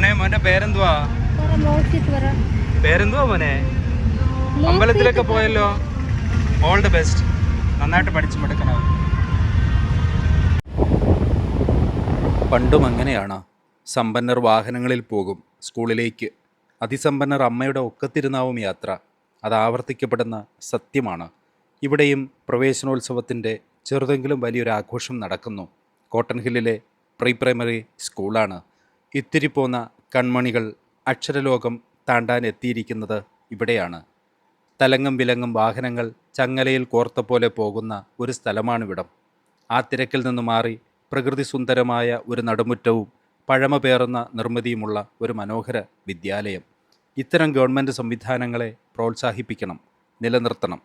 മോനെ മോന്റെ പേരെന്തുവാ? പറ മോഷിത്ത് പറ പേരെന്തുവാ മോനെ? അമ്പലത്തിലൊക്കെ പോയല്ലോ. ഓൾ ദി ബെസ്റ്റ് നന്നായിട്ട് പഠിച്ചു മിടുക്കനാവും പണ്ടും അങ്ങനെയാണ്. സമ്പന്നർ വാഹനങ്ങളിൽ പോകും സ്കൂളിലേക്ക്. അതിസമ്പന്നർ അമ്മയുടെ ഒക്കത്തിരുന്നാവും യാത്ര. അത് ആവർത്തിക്കപ്പെടുന്ന സത്യമാണ്. ഇവിടെയും പ്രവേശനോത്സവത്തിന്റെ ചെറുതെങ്കിലും വലിയൊരു ആഘോഷം നടക്കുന്നു. കോട്ടൺ ഹില്ലിലെ പ്രീ പ്രൈമറി സ്കൂളാണ്. ഇത്തിരി പോന്ന കൺമണികൾ അക്ഷരലോകം താണ്ടാൻ എത്തിയിരിക്കുന്നത് ഇവിടെയാണ്. തലങ്ങും വിലങ്ങും വാഹനങ്ങൾ ചങ്ങലയിൽ കോർത്ത പോലെ പോകുന്ന ഒരു സ്ഥലമാണിവിടം. ആ തിരക്കിൽ നിന്ന് മാറി പ്രകൃതി സുന്ദരമായ ഒരു നടുമുറ്റവും പഴമ പേറുന്ന നിർമ്മിതിയുമുള്ള ഒരു മനോഹര വിദ്യാലയം. ഇത്തരം ഗവൺമെന്റ് സംവിധാനങ്ങളെ പ്രോത്സാഹിപ്പിക്കണം നിലനിർത്തണം.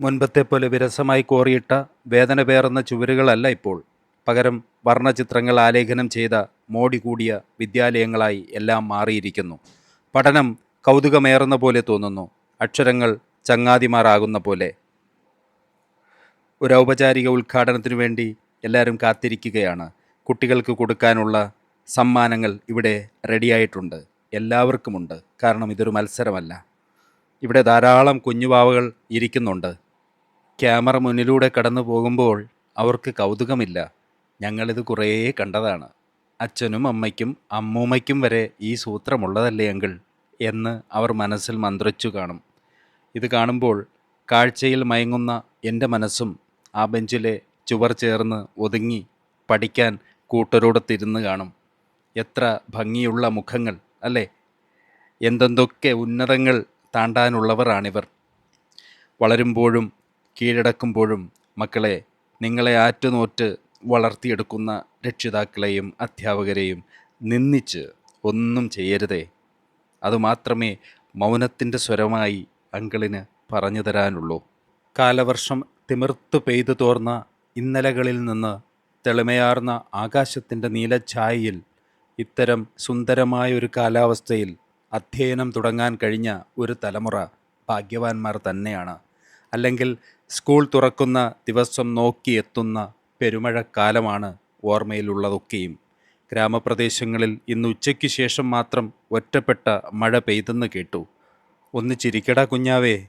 മുൻപത്തെ പോലെ വിരസമായി കോറിയിട്ട വേദന പേറുന്ന ചുവരുകളല്ല ഇപ്പോൾ. പകരം വർണചിത്രങ്ങൾ ആലേഖനം ചെയ്ത മോടി കൂടിയ വിദ്യാലയങ്ങളായി എല്ലാം മാറിയിരിക്കുന്നു. പഠനം കൗതുകമേറുന്ന പോലെ തോന്നുന്നു. അക്ഷരങ്ങൾ ചങ്ങാതിമാരാകുന്ന പോലെ. ഒരു ഔപചാരിക ഉദ്ഘാടനത്തിനു വേണ്ടി എല്ലാവരും കാത്തിരിക്കുകയാണ്. കുട്ടികൾക്ക് കൊടുക്കാനുള്ള സമ്മാനങ്ങൾ ഇവിടെ റെഡിയായിട്ടുണ്ട്. എല്ലാവർക്കുമുണ്ട്. കാരണം ഇതൊരു മത്സരമല്ല. ഇവിടെ ധാരാളം കുഞ്ഞുവാവകൾ ഇരിക്കുന്നുണ്ട്. ക്യാമറ മുന്നിലൂടെ കടന്നു പോകുമ്പോൾ അവർക്ക് കൗതുകമില്ല. ഞങ്ങളിത് കുറേ കണ്ടതാണ്. അച്ഛനും അമ്മയ്ക്കും അമ്മൂമ്മയ്ക്കും വരെ ഈ സൂത്രമുള്ളതല്ലേ അങ്കിൾ എന്ന് അവർ മനസ്സിൽ മന്ത്രിച്ചു കാണും. ഇത് കാണുമ്പോൾ കാഴ്ചയിൽ മയങ്ങുന്ന എന്റെ മനസ്സും ആ ബെഞ്ചിലെ ചുവർ ചേർന്ന് ഒതുങ്ങി പഠിക്കാൻ കൂട്ടരോടൊത്തിരുന്ന് കാണും. എത്ര ഭംഗിയുള്ള മുഖങ്ങൾ അല്ലേ? എന്തെന്തൊക്കെ ഉന്നതങ്ങൾ താണ്ടാനുള്ളവരാണിവർ. വളരുമ്പോഴും കീഴടക്കുമ്പോഴും മക്കളെ നിങ്ങളെ ആറ്റുനോറ്റ് വളർത്തിയെടുക്കുന്ന രക്ഷിതാക്കളെയും അധ്യാപകരെയും നിന്ദിച്ച് ഒന്നും ചെയ്യരുതേ. അതുമാത്രമേ മൗനത്തിന്റെ സ്വരമായി അങ്കിളിന് പറഞ്ഞു തരാനുള്ളൂ. കാലവർഷം തിമിർത്തു പെയ്തു തോർന്ന ഇന്നലകളിൽ നിന്ന് തെളിമയാർന്ന ആകാശത്തിന്റെ നീലഛായയിൽ ഇത്തരം സുന്ദരമായ ഒരു കാലാവസ്ഥയിൽ അധ്യയനം തുടങ്ങാൻ കഴിഞ്ഞ ഒരു തലമുറ ഭാഗ്യവാന്മാർ തന്നെയാണ്. അല്ലെങ്കിൽ സ്കൂൾ തുറക്കുന്ന ദിവസം നോക്കിയെത്തുന്ന പെരുമഴക്കാലമാണ് ഓർമ്മയിലുള്ളതൊക്കെയും. ഗ്രാമപ്രദേശങ്ങളിൽ ഇന്ന് ഉച്ചയ്ക്ക് ശേഷം മാത്രം ഒറ്റപ്പെട്ട മഴ പെയ്തെന്ന് കേട്ടു. ഒന്ന് ചിരിക്കടാ കുഞ്ഞാവേ.